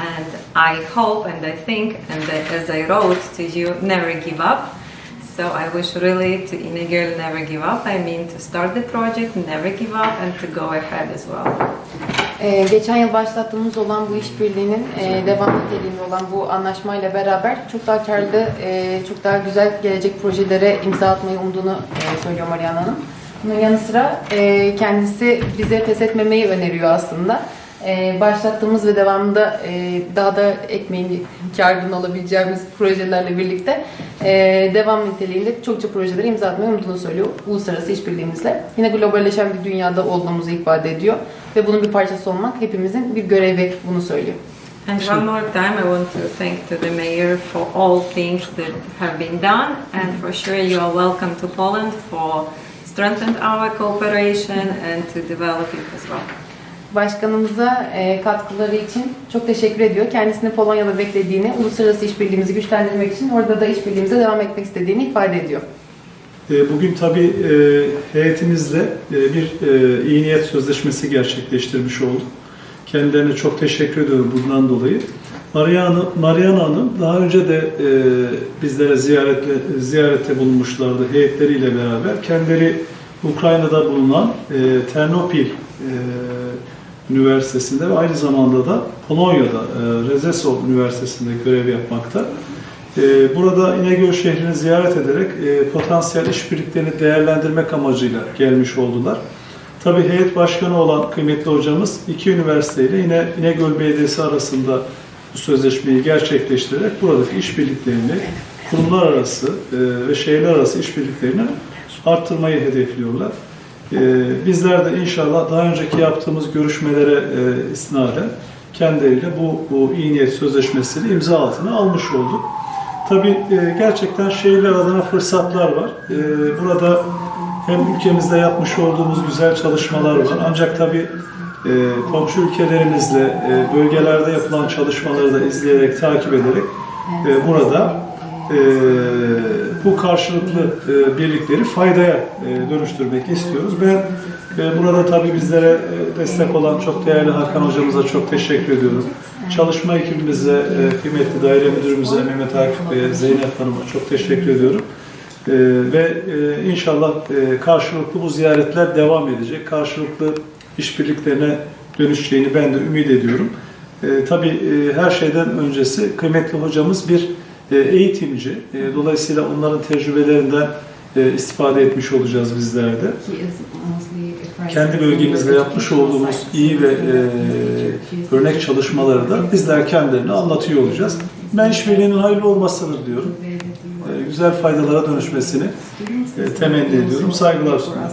And I hope and I think, and as I wrote to you, never give up. So I wish really to Ine Girl never give up. I mean to start the project, never give up, and to go ahead as well. Ee, geçen yıl başlattığımız olan bu işbirliğinin e, devam niteliğinde olan bu anlaşmayla beraber çok daha karlı, e, çok daha güzel gelecek projelere imza atmayı umduğunu e, söylüyor Mariana Hanım. Bunun yanı sıra e, kendisi bize pes etmemeyi öneriyor aslında. E, başlattığımız ve devamında e, daha da ekmeğini karlılığını alabileceğimiz projelerle birlikte e, devam niteliğinde çokça projelere imza atmayı umduğunu söylüyor uluslararası işbirliğimizle. Yine globalleşen bir dünyada olduğumuzu ifade ediyor ve bunun bir parçası olmak hepimizin bir görevi bunu söylüyor. And one more time, I want to thank to the mayor for all things that have been done, and for sure you are welcome to Poland for strengthen our cooperation and to develop it as well. Başkanımıza e, katkıları için çok teşekkür ediyor. Kendisini Polonya'da beklediğini, uluslararası işbirliğimizi güçlendirmek için orada da işbirliğimize devam etmek istediğini ifade ediyor. E, Bugün tabii e, heyetimizle bir iyi niyet sözleşmesi gerçekleştirmiş olduk. Kendilerine çok teşekkür ediyorum bundan dolayı. Mariana, Mariana Hanım daha önce de e, bizlere ziyaretle, ziyarette bulunmuşlardı heyetleriyle beraber. Kendileri Ukrayna'da bulunan e, Ternopil e, Üniversitesi'nde ve aynı zamanda da Polonya'da e, Rezesov Üniversitesi'nde görev yapmakta. Ee, Burada İnegöl şehrini ziyaret ederek e, potansiyel işbirliklerini değerlendirmek amacıyla gelmiş oldular. Tabii heyet başkanı olan kıymetli hocamız iki üniversiteyle yine İnegöl Belediyesi arasında bu sözleşmeyi gerçekleştirerek buradaki işbirliklerini kurumlar arası e, ve şehirler arası işbirliklerini arttırmayı hedefliyorlar. E, Bizler de inşallah daha önceki yaptığımız görüşmelere e, istinaden kendileriyle bu, bu iyi niyet sözleşmesini imza altına almış olduk. Tabii e, gerçekten şehirler adına fırsatlar var. E, Burada hem ülkemizde yapmış olduğumuz güzel çalışmalar var. Ancak tabii komşu ülkelerimizle bölgelerde yapılan çalışmaları da izleyerek, takip ederek burada e, bu karşılıklı e, birlikleri faydaya e, dönüştürmek istiyoruz. Ben e, burada tabii bizlere e, destek olan çok değerli Hakan hocamıza çok teşekkür ediyorum. Çalışma ekibimize, e, kıymetli daire müdürümüze Mehmet Akif Bey'e, Zeynep Hanım'a çok teşekkür ediyorum. E, ve e, inşallah e, karşılıklı bu ziyaretler devam edecek. Karşılıklı işbirliklerine dönüşeceğini ben de ümit ediyorum. E, tabii e, her şeyden öncesi kıymetli hocamız bir eğitimci. E, dolayısıyla onların tecrübelerinden e, istifade etmiş olacağız bizler de. Kendi bölgemizde yapmış olduğumuz iyi ve e, örnek çalışmaları da bizler kendilerine anlatıyor olacağız. Ben işbirliğinin hayırlı olmasını diyorum. E, güzel faydalara dönüşmesini e, temenni ediyorum. Saygılar sunuyorum.